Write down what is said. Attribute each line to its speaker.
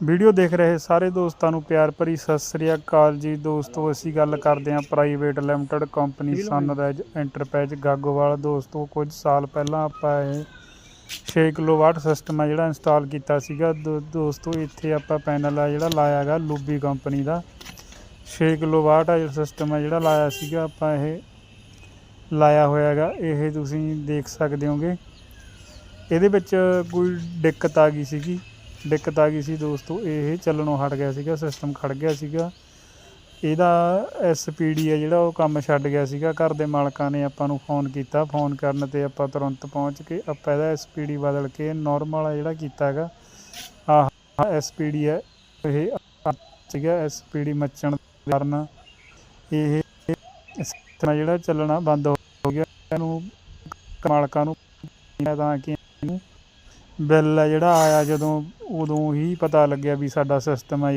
Speaker 1: Video ਦੇਖ ਰਹੇ ਸਾਰੇ ਦੋਸਤਾਂ ਨੂੰ ਪਿਆਰ ਭਰੀ ਸਤਿ ਸ੍ਰੀ ਅਕਾਲ ਜੀ। ਦੋਸਤੋ ਅਸੀਂ ਗੱਲ ਕਰਦੇ ਹਾਂ private limited company sunrise enterprises Gagowal ਦੋਸਤੋ ਕੁਝ ਸਾਲ ਪਹਿਲਾਂ ਆਪਾਂ ਇਹ 6 ਕਿਲੋਵਾਟ ਸਿਸਟਮ ਹੈ ਜਿਹੜਾ ਇੰਸਟਾਲ ਕੀਤਾ ਸੀਗਾ। ਦੋਸਤੋ ਇੱਥੇ ਆਪਾਂ ਪੈਨਲ ਆ ਜਿਹੜਾ ਲਾਇਆ ਹੈਗਾ ਲੂਬੀ ਕੰਪਨੀ ਦਾ। 6 ਕਿਲੋਵਾਟ ਆ ਸਿਸਟਮ ਹੈ ਜਿਹੜਾ ਲਾਇਆ ਸੀਗਾ। ਆਪਾਂ ਇਹ ਲਾਇਆ ਹੋਇਆ ਹੈਗਾ ਇਹ ਤੁਸੀਂ ਦੇਖ ਸਕਦੇ ਹੋਗੇ। ਇਹਦੇ ਵਿੱਚ ਕੋਈ ਦਿੱਕਤ ਆ ਗਈ ਸੀਗੀ। ਦਿੱਕਤ ਆ ਗਈ ਸੀ ਦੋਸਤੋ, ਇਹ ਚੱਲਣੋਂ ਹਟ ਗਿਆ ਸੀਗਾ ਸਿਸਟਮ ਖੜ ਗਿਆ ਸੀਗਾ। ਇਹਦਾ ਐਸਪੀਡੀ ਹੈ ਜਿਹੜਾ, ਉਹ ਕੰਮ ਛੱਡ ਗਿਆ ਸੀਗਾ। ਘਰ ਦੇ ਮਾਲਕਾਂ ਨੇ ਆਪਾਂ ਨੂੰ ਫੋਨ ਕੀਤਾ। ਫੋਨ ਕਰਨ ਤੇ ਆਪਾਂ ਤੁਰੰਤ ਪਹੁੰਚ ਕੇ ਆਪਾਂ ਇਹਦਾ ਐਸਪੀਡੀ ਬਦਲ ਕੇ ਨਾਰਮਲ ਆ ਜਿਹੜਾ ਕੀਤਾ ਹੈਗਾ। ਆਹ ਐਸਪੀਡੀ ਹੈ ਇਹ ਸੀਗਾ ਐਸਪੀਡੀ ਮੱਚਣ ਕਾਰਨ। ਇਹ ਸਿਸਟਮ ਜਿਹੜਾ ਚੱਲਣਾ ਬੰਦ ਹੋ ਗਿਆ। ਇਹਨੂੰ ਮਾਲਕਾਂ ਨੂੰ ਤਾਂ ਕਿ ਬਿੱਲ ਹੈ ਜਿਹੜਾ ਆਇਆ ਜਦੋਂ ਉਦੋਂ ਹੀ ਪਤਾ ਲੱਗਿਆ ਵੀ ਸਾਡਾ ਸਿਸਟਮ ਹੈ